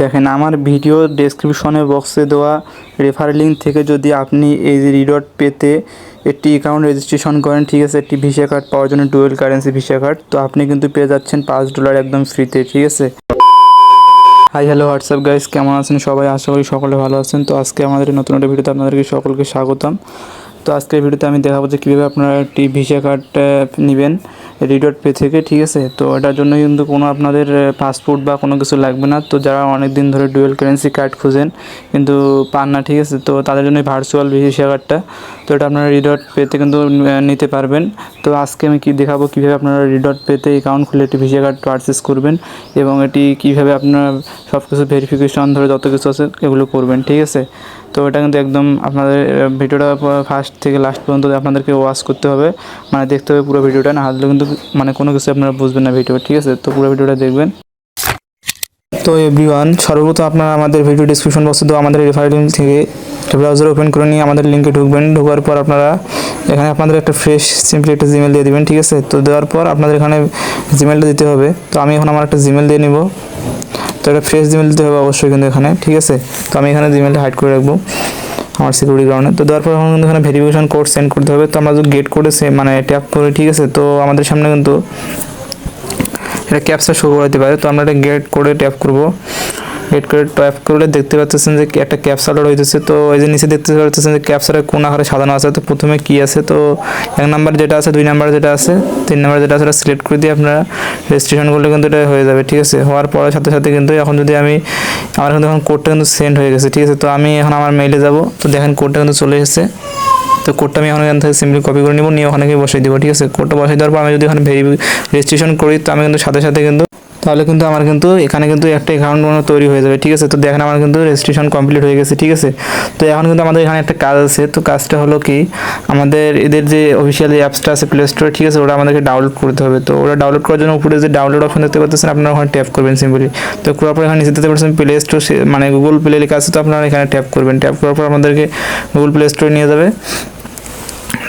দেখেন, আমার ভিডিও ডেসক্রিপশনে বক্সে দেওয়া রেফার লিঙ্ক থেকে যদি আপনি এই রিডট পেতে একটি অ্যাকাউন্ট রেজিস্ট্রেশন করেন, ঠিক আছে, একটি ভিসা কার্ড পাওয়ার জন্য ডুয়েল কারেন্সি ভিসা কার্ড তো আপনি কিন্তু পেয়ে যাচ্ছেন পাঁচ ডলার একদম ফ্রিতে ঠিক আছে? হাই হ্যালো হোয়াটসঅ্যাপ গাইস কেমন আছেন সবাই? আশা করি সকলে ভালো আছেন। তো আজকে আমাদের নতুন একটা ভিডিওতে আপনাদেরকে সকলকে স্বাগতম। তো আজকের ভিডিওতে আমি দেখাবো যে কীভাবে আপনারা একটি ভিসা কার্ড নেবেন রিডট পে থেকে, ঠিক আছে? তো এটার জন্য কিন্তু কোনো আপনাদের পাসপোর্ট বা কোনো কিছু লাগবে না। তো যারা অনেক দিন ধরে ডুয়েল কারেন্সি কার্ড খুঁজেন, কিন্তু পান না, ঠিক আছে? তো তাদের জন্য ভার্চুয়াল ভিসা কার্ডটা তো এটা আপনারা রিডট পেতে কিন্তু নিতে পারবেন। তো আজকে আমি কি দেখাবো কীভাবে আপনারা রিডট পেতে অ্যাকাউন্ট খুলে একটি ভিসা কার্ড পারচেস করবেন এবং এটি কীভাবে আপনারা সব কিছু ভেরিফিকেশন ধরে যত কিছু আছে এগুলো করবেন, ঠিক আছে? তো এটা কিন্তু একদম আপনাদের ভিডিওটা ফার্স্ট থেকে লাস্ট পর্যন্ত আপনাদেরকে ওয়াচ করতে হবে। মানে দেখতে হবে পুরো ভিডিওটা, না হলে কিন্তু মানে কোনো কিছু আপনারা বুঝবেন না ভিডিও ঠিক আছে? তো পুরো ভিডিওটা দেখবেন। তো এভরিওয়ান সর্বপ্রথম আপনারা আমাদের ভিডিও ডিসক্রিপশন বক্সে তো আমাদের রেফার লিঙ্ক থেকে ব্রাউজার ওপেন করে নিয়ে আমাদের লিঙ্কে ঢুকবেন। ঢোকার পর আপনারা এখানে আপনাদের একটা ফ্রেশ সিম্পলি একটা জিমেল দিয়ে দিবেন, ঠিক আছে? তো দেওয়ার পর আপনাদের এখানে জিমেলটা দিতে হবে। তো আমি এখন আমার একটা জিমেল দিয়ে নিব। তো একটা ফ্রেশ জিমেল দিতে হবে অবশ্যই কিন্তু এখানে, ঠিক আছে? তো আমি এখানে জিমেলটা হাইড করে রাখব আমার সিকিউরিটি কারণে তো দেওয়ার পর আমার কিন্তু এখানে ভেরিফিকেশন কোড সেন্ড করতে হবে। তো আমরা যদি গেট কোডে মানে ট্যাপ করে, ঠিক আছে? তো আমাদের সামনে কিন্তু এটা ক্যাপসা শো করাতে পারে। তো আমরা এটা গেট করে ট্যাপ করব। গেট করে ট্যাপ করলে দেখতে পাচ্ছেন যে একটা ক্যাপসা লোড হইতেছে। তো এই যে নিচে দেখতে পাচ্ছেন যে ক্যাপসাটা কোন আকারে সাজানো আছে, তো প্রথমে কি আছে? তো এক নাম্বার যেটা আছে, দুই নাম্বার যেটা আছে, তিন নাম্বার যেটা আছে সিলেক্ট করে দিয়ে আপনারা রেজিস্ট্রেশন করলে কিন্তু এটা হয়ে যাবে, ঠিক আছে? হওয়ার পরে সাথে সাথে কিন্তু এখন যদি আমি, আমার কিন্তু এখন কোডটা কিন্তু সেন্ড হয়ে গেছে, ঠিক আছে? তো আমি এখন আমার মেইলে যাব, তো দেখেন কোডটা কিন্তু চলে এসেছে। তো কোডটা আমি এখন থেকে সিম্পলি কপি করে নিব, নিয়ে ওখানে বসিয়ে দিব, ঠিক আছে? কোডটা বসিয়ে দেওয়ার পর আমি যদি এখানে ভেরি রেজিস্ট্রেশন করি, তো আমি কিন্তু সাথে সাথে কিন্তু তাহলে কিন্তু আমার কিন্তু এখানে কিন্তু একটা অ্যাকাউন্ট মনে তৈরি হয়ে যাবে, ঠিক আছে? তো দেখেন আমার কিন্তু রেজিস্ট্রেশন কমপ্লিট হয়ে গেছে, ঠিক আছে? তো এখন কিন্তু আমাদের এখানে একটা কাজ আছে, তো কাজটা হলো কি? আমাদের এদের যে অফিসিয়াল অ্যাপসটা আছে প্লে স্টোরে ঠিক আছে? ওটা আমাদেরকে ডাউনলোড করতে হবে। তো ওটা ডাউনলোড করার জন্য উপরে যে ডাউনলোড অপশন দেখতে পাচ্ছেন, আপনারা ওখানে ট্যাপ করবেন সিম্পলি তো করার পর এখানে নিচে দেখতে পাচ্ছেন প্লে স্টোর মানে গুগল প্লে লেখা আছে, তো আপনারা এখানে ট্যাপ করবেন। ট্যাপ করার পর আমাদেরকে গুগল প্লে স্টোরে নিয়ে যাবে।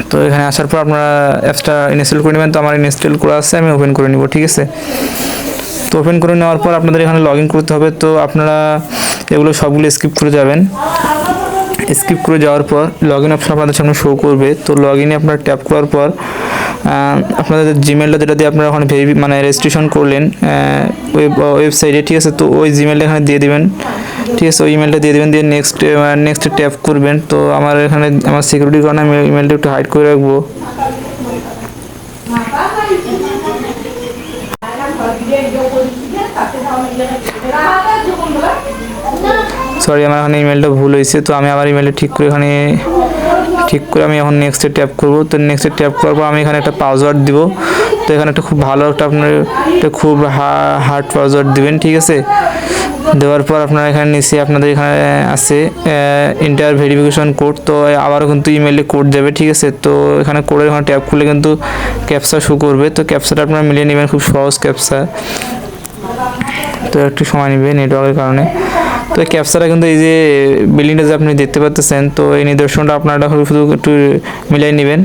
তো এখানে আসার পর আপনারা অ্যাপসটা ইনস্টল করে নেবেন। তো আমার ইনস্টল করা আছে, আমি ওপেন করে নিব, ঠিক আছে? ওপেন করে নেওয়ার পর আপনাদের এখানে লগ করতে হবে। তো আপনারা এগুলো সবগুলো স্কিপ করে যাবেন। স্কিপ করে যাওয়ার পর লগ ইন অপশন আপনাদের সামনে শো করবে। তো লগ ইনে আপনারা ট্যাপ করার পর আপনাদের জিমেলটা যেটা দিয়ে আপনারা ওখানে ভেরি মানে রেজিস্ট্রেশন করলেন ওয়েব ওয়েবসাইটে ঠিক আছে? তো ওই জিমেলটা এখানে দিয়ে দিবেন। ঠিক আছে? ওই ইমেলটা দিয়ে দেবেন। দিয়ে নেক্সট নেক্সট ট্যাপ করবেন। তো আমার এখানে, আমার সিকিউরিটির কারণে আমি ইমেলটা একটু হাইড করে রাখব। সরি আমার এখানে ইমেলটা ভুল হয়েছে, তো আমি আমার ইমেলটা ঠিক করে এখানে, ঠিক করে আমি এখন নেক্সটে ট্যাপ করব। তো নেক্সটে ট্যাপ করার পর আমি এখানে একটা পাসওয়ার্ড দিব। তো এখানে একটা খুব ভালো একটা আপনার একটা খুব হার্ড পাসওয়ার্ড দিবেন, ঠিক আছে? দেওয়ার পর আপনারা এখানে নিচে আপনাদের এখানে আছে ইন্টার ভেরিফিকেশন কোড তো আবারও কিন্তু ইমেলে কোড দেবে, ঠিক আছে? তো এখানে কোডের এখানে ট্যাপ খুলে কিন্তু ক্যাপসা শো করবে। তো ক্যাপসাটা আপনারা মিলিয়ে নেবেন, খুব সহজ ক্যাপসা তো একটু সময় নেবে নেটওয়ার্কের কারণে। তো ক্যাপসাটা কিন্তু এই যে বিল্ডিংটা যে আপনি দেখতে পাচ্ছেন তো এই নিদর্শনটা আপনারা শুধু একটু মিলিয়ে নেবেন।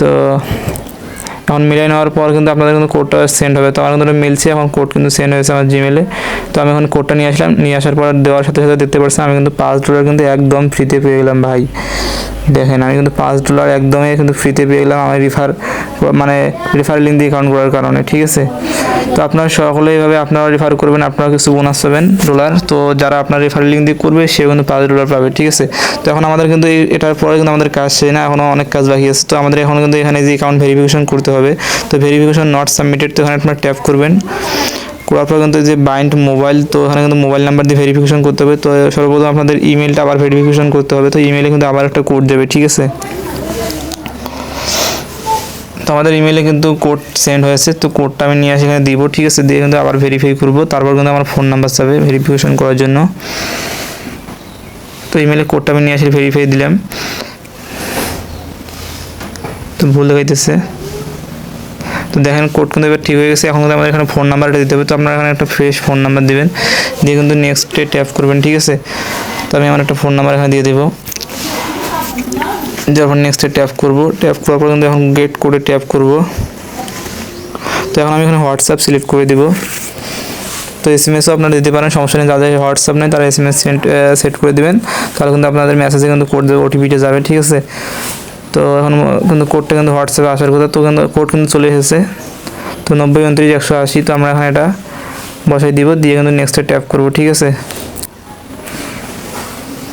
তো এখন মিলিয়ে নেওয়ার পর কিন্তু আপনাদের কিন্তু কোডটা সেন্ড হবে। তো আমার কিন্তু মিলছে এখন কোড কিন্তু সেন্ড হয়েছে আমার জিমেলে তো আমি এখন কোডটা নিয়ে আসলাম, নিয়ে আসার পর দেওয়ার সাথে সাথে দেখতে পাচ্ছেন আমি কিন্তু পাঁচ ডলার কিন্তু একদম ফ্রিতে পেয়ে গেলাম ভাই। দেখেন, আমি কিন্তু পাঁচ ডলার একদমই কিন্তু ফ্রিতে পেয়ে গেলাম আমি রিফার মানে রিফার লিঙ্ক দিয়ে কাউন্ট করার কারণে, ঠিক আছে? তো আপনারা সকলে এইভাবে আপনারা রেফার করবেন, আপনারা কিছু বোনাস পাবেন ডলার তো যারা আপনার রেফার লিঙ্ক দিয়ে করবে সে কিন্তু পাঁচ ডলার পাবে, ঠিক আছে? তো এখন আমাদের কিন্তু এটার পরে কিন্তু আমাদের কাজ শেষ না এখনও অনেক কাজ বাকি আছে। তো আমাদের এখন কিন্তু এখানে যে অ্যাকাউন্ট ভেরিফিকেশন করতে হবে, তো ভেরিফিকেশন নট সাবমিটেড তো এখানে আপনারা ট্যাপ করবেন। করার পর কিন্তু যে বাইন্ড মোবাইল তো ওখানে কিন্তু মোবাইল নাম্বার দিয়ে ভেরিফিকেশন করতে হবে। তো সর্বপ্রথম আপনাদের ইমেলটা আবার ভেরিফিকেশন করতে হবে। তো ইমেলে কিন্তু আবার একটা কোড দেবে, ঠিক আছে? তো আমাদের ইমেলে কিন্তু কোড সেন্ড হয়েছে। তো কোডটা আমি নিয়ে আসি, এখানে দিব, ঠিক আছে? দিয়ে কিন্তু আবার ভেরিফাই করব। তারপর কিন্তু আমার ফোন নাম্বার চাবে ভেরিফিকেশন করার জন্য। তো ইমেলে কোডটা আমি নিয়ে আসি ভেরিফাই দিলাম। তো ভুল দেখাইতেছে। তো দেখেন কোড কিন্তু এবার ঠিক হয়ে গেছে। এখন কিন্তু আমাদের এখানে ফোন নাম্বারটা দিতে হবে। তো আপনারা এখানে একটা ফ্রেশ ফোন নাম্বার দিবেন। দিয়ে কিন্তু নেক্সটে ট্যাপ করবেন, ঠিক আছে? তো আমি আমার একটা ফোন নাম্বার এখানে দিয়ে দেবো। যখন নেক্সটে ট্যাপ করব। ট্যাপ করার পর কিন্তু এখন গেট করে ট্যাপ করব। তো এখন আমি এখানে হোয়াটসঅ্যাপ সিলেক্ট করে দিব। তো তো এস এম এসও আপনারা দিতে পারেন, সমস্যা নেই। যাদের হোয়াটসঅ্যাপ নেই, তারা এস এম এস সেট করে দেবেন। তাহলে কিন্তু আপনাদের মেসেজে কিন্তু কোড দেবে ওটিপিটা যাবে, ঠিক আছে? তো এখন কিন্তু কোডটা কিন্তু হোয়াটসঅ্যাপে আসার কথা, তো কিন্তু কোড কিন্তু চলে এসেছে। তো নব্বই, উনত্রিশ, একশো আশি, তো আমরা এখানে এটা বসাই দিব, দিয়ে কিন্তু নেক্সটে ট্যাপ করব, ঠিক আছে?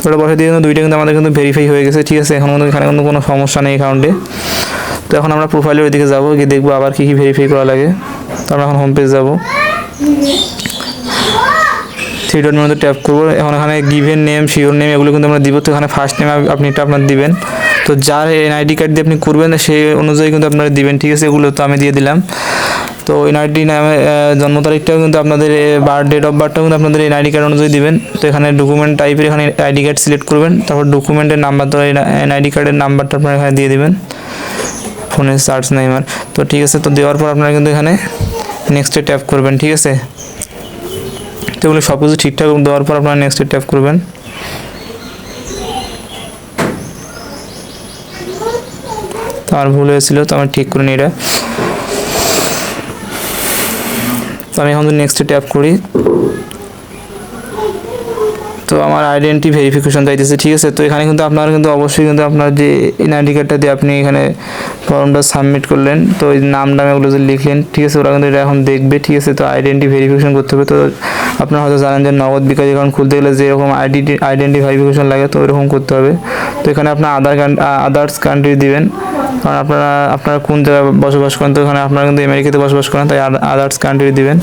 তো ওটা বসাই দিয়ে কিন্তু দুইটা কিন্তু আমাদের কিন্তু ভেরিফাই হয়ে গেছে, ঠিক আছে? এখন কিন্তু এখানে কিন্তু কোনো সমস্যা নেই অ্যাকাউন্টে তো এখন আমরা প্রোফাইলের ওইদিকে যাব, গিয়ে দেখব আবার কী কী ভেরিফাই করা লাগে। তো আমরা এখন হোম পেজ যাব। থ্রি ডট মধ্যে ট্যাপ করব। এখন এখানে গিভেন নেম শিওর নেম এগুলো কিন্তু আমরা দিব, তো এখানে ফার্স্ট নেম আপনি এটা আপনার দিবেন। তো যার এনআইডি কার্ড দিয়ে আপনি করবেন, সেই অনুযায়ী কিন্তু আপনারা দিবেন। ঠিক আছে, এগুলো তো আমি দিয়ে দিলাম। তো এনআইডি নামে জন্ম তারিখটাও কিন্তু আপনাদের বার্থ ডেট অফ বার্থটাও কিন্তু আপনাদের এনআইডি কার্ড অনুযায়ী দিবেন। তো এখানে ডকুমেন্ট টাইপের এখানে আইডি কার্ড সিলেক্ট করবেন, তারপর ডকুমেন্টের নাম্বার তো এনআইডি কার্ডের নাম্বারটা আপনারা এখানে দিয়ে দেবেন। ফোনে সার্চ নাই আমার। তো ঠিক আছে, তো দেওয়ার পর আপনারা কিন্তু এখানে নেক্সটে ট্যাপ করবেন, ঠিক আছে? তো এগুলো সব কিছু ঠিকঠাক দেওয়ার পর আপনারা নেক্সটে ট্যাপ করবেন। তো আমার ভুল হয়েছিল, তো আমি ঠিক করে নিই এটা। তো আমি এখন নেক্সট ট্যাপ করি। তো আমার আইডেন্টি ভেরিফিকেশন চাইতেছে। ঠিক আছে, তো এখানে কিন্তু আপনার কিন্তু অবশ্যই কিন্তু আপনার যে এনআইডি কার্ডটা দিয়ে আপনি এখানে ফর্মটা সাবমিট করলেন, তো ওই নাম নাম এগুলো যে লিখলেন, ঠিক আছে, ওরা কিন্তু এটা এখন দেখবে, ঠিক আছে, তো আইডেন্টি ভেরিফিকেশন করতে হবে। তো আপনারা হয়তো জানেন যে নগদ বিকাশ অ্যাকাউন্ট খুলতে গেলে যেরকম আইডি আইডেন্টি ভেরিফিকেশন লাগে, তো এরকম করতে হবে। তো এখানে আপনার আধার আদার্স কান্ট্রি দিবেন। কারণ আপনারা আপনারা কোন জায়গায় বসবাস করেন, তো এখানে আপনারা কিন্তু আমেরিকাতে বসবাস করেন, তাই আদার্স কান্ট্রি দিবেন।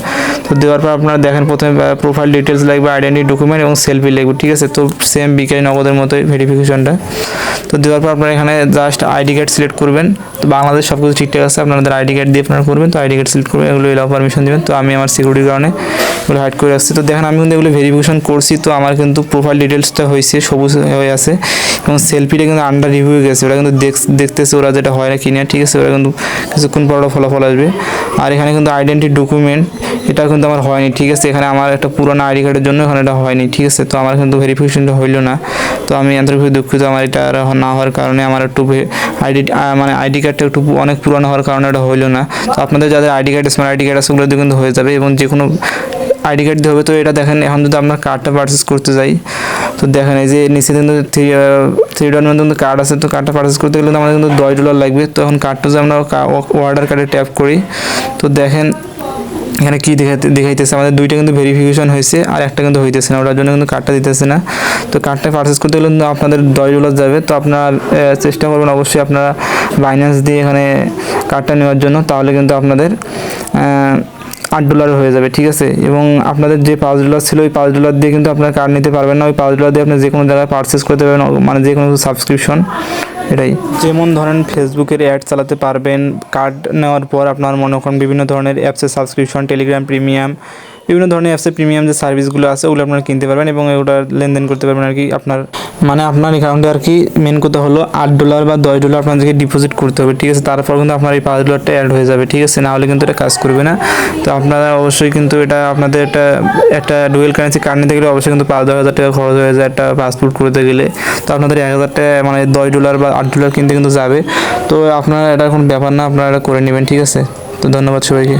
তো দেওয়ার পর আপনারা দেখেন প্রথমে প্রোফাইল ডিটেলস লাগবে আইডেন্টি ডকুমেন্ট এবং সেলফি লাগবে ঠিক আছে? তো সেম বিকাশ নগদের মতোই ভেরিফিকেশনটা তো দেওয়ার পর আপনারা এখানে জাস্ট আইডি কার্ড সিলেক্ট করবেন। তো বাংলাদেশ সব কিছু ঠিকঠাক আছে, আপনাদের আইডি কার্ড দিয়ে আপনারা করবেন। তো আইডি কার্ড সিলেক্ট করবেন এগুলো এলাও পারমিশন দেবেন। তো আমি আমার সিকিউরিটির কারণে এগুলো হাইড করে রাখছি তো দেখেন, আমি কিন্তু এগুলো ভেরিফিকেশন করছি। তো আমার কিন্তু প্রোফাইল ডিটেলসটা হয়েছে সবুজ হয়ে আছে। এবং সেলফিটা কিন্তু আন্ডার রিভিউ গেছে। ওরা কিন্তু দেখ, দেখতেছে ওরা যেটা হয় না কিনা ঠিক আছে? ওরা কিন্তু কিছুক্ষণ পর ওরা ফলাফল আসবে। আর এখানে কিন্তু আইডেন্টি ডকুমেন্ট এটা কিন্তু আমার হয়নি, ঠিক আছে? এখানে আমার একটা পুরোনো আইডি কার্ডের জন্য এখানে এটা হয়নি, ঠিক আছে? তো আমার কিন্তু ভেরিফিকেশনটা হইল না। তো আমি আন্তরিকভাবে দুঃখিত আমার এটা আর না হওয়ার কারণে আমার একটু আইডি মানে আইডি কার্ডটা একটু অনেক পুরনো হওয়ার কারণে এটা হইল না। তো আপনাদের যাদের ID card smart ID card আছে কিন্তু হয়ে যাবে এবং যে কোনো আইডি কার্ড দিয়ে হবে। তো এটা দেখেন, এখন যদি আপনার কার্ডটা পারচেস করতে যাই, তো দেখেন এই যে নিচে কিন্তু থ্রি থ্রি মধ্যে কিন্তু কার্ড আছে। তো কার্ডটা পারচেস করতে গেলে আমাদের কিন্তু দশ ডলার লাগবে। তো এখন কার্ডটা যে আমরা অর্ডার কার্ডে ট্যাপ করি, তো দেখেন এখানে কি দেখাতে দেখাইতেছে? আমাদের দুইটা কিন্তু ভেরিফিকেশন হয়েছে, আর একটা কিন্তু হইতেছে না, ওটার জন্য কিন্তু কার্ডটা দিতেছে না। তো কার্ডটা পারচেস করতে গেলে কিন্তু আপনাদের দশ ডলার যাবে। তো আপনারা চেষ্টা করবেন অবশ্যই আপনারা বাইন্যান্স দিয়ে এখানে কার্ডটা নেওয়ার জন্য, তাহলে কিন্তু আপনাদের আট ডলার হয়ে যাবে, ঠিক আছে? এবং আপনাদের যে পাঁচ ডলার ছিল, ওই পাঁচ ডলার দিয়ে কিন্তু আপনারা কার্ড নিতে পারবেন না। ওই পাঁচ ডলার দিয়ে আপনি যে কোনো জায়গায় পারচেস করতে পারবেন মানে যে কোনো সাবস্ক্রিপশন এটাই। যেমন ধরেন ফেসবুকের অ্যাড চালাতে পারবেন কার্ড নেওয়ার পর আপনার মনে করেন বিভিন্ন ধরনের অ্যাপসের সাবস্ক্রিপশন টেলিগ্রাম প্রিমিয়াম বিভিন্ন ধরনের অ্যাপসের প্রিমিয়াম যে সার্ভিসগুলো আছে, ওগুলো আপনারা কিনতে পারবেন এবং ওটা লেনদেন করতে পারবেন আর কি আপনার মানে আপনার অ্যাকাউন্টে আর কি মেন কথা হলো আট ডলার বা দশ ডলার আপনাদেরকে ডিপোজিট করতে হবে, ঠিক আছে? তারপর কিন্তু আপনার এই পাঁচ ডলারটা অ্যাড হয়ে যাবে, ঠিক আছে? না হলে কিন্তু এটা কাজ করবে না। তো আপনারা অবশ্যই কিন্তু এটা আপনাদের একটা একটা ডুয়েল কারেন্সি কার্ড নিতে গেলে অবশ্যই কিন্তু পাঁচ, দশ হাজার টাকা খরচ হয়ে যায় একটা পাসপোর্ট করতে গেলে। তো আপনাদের এক হাজার টাকা মানে দশ ডলার বা আট ডলার কিনতে কিন্তু যাবে। তো আপনারা এটা এখন ব্যাপার না, আপনারা এটা করে নেবেন, ঠিক আছে? তো ধন্যবাদ সবাইকে।